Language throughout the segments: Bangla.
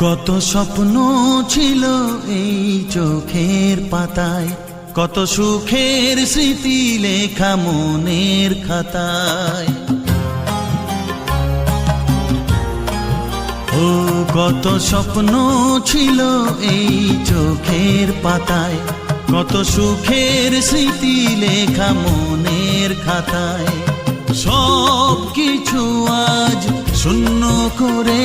কত স্বপ্ন ছিল এই চোখের পাতায়, কত সুখের স্মৃতি লেখা মনের খাতায়। ও, কত স্বপ্ন ছিল এই চোখের পাতায়, কত সুখের স্মৃতি লেখা মনের খাতায়। সব কিছু আজ শূন্য করে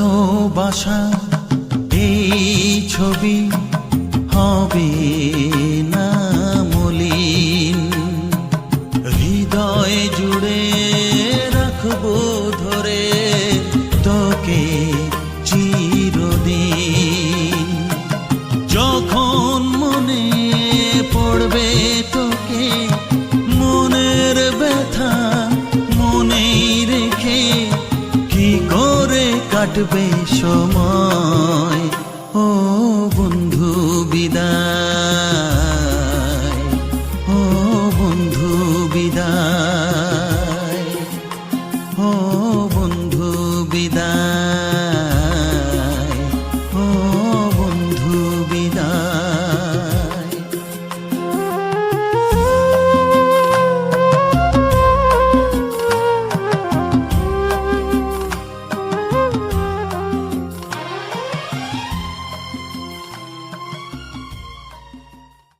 ভালোবাসা এই ছবি হবে না মলিন। হৃদয় জুড়ে রাখব ধরে তোকে। কাটবে সময়। ও বন্ধু বিদায়। ও বন্ধু বিদায়। ও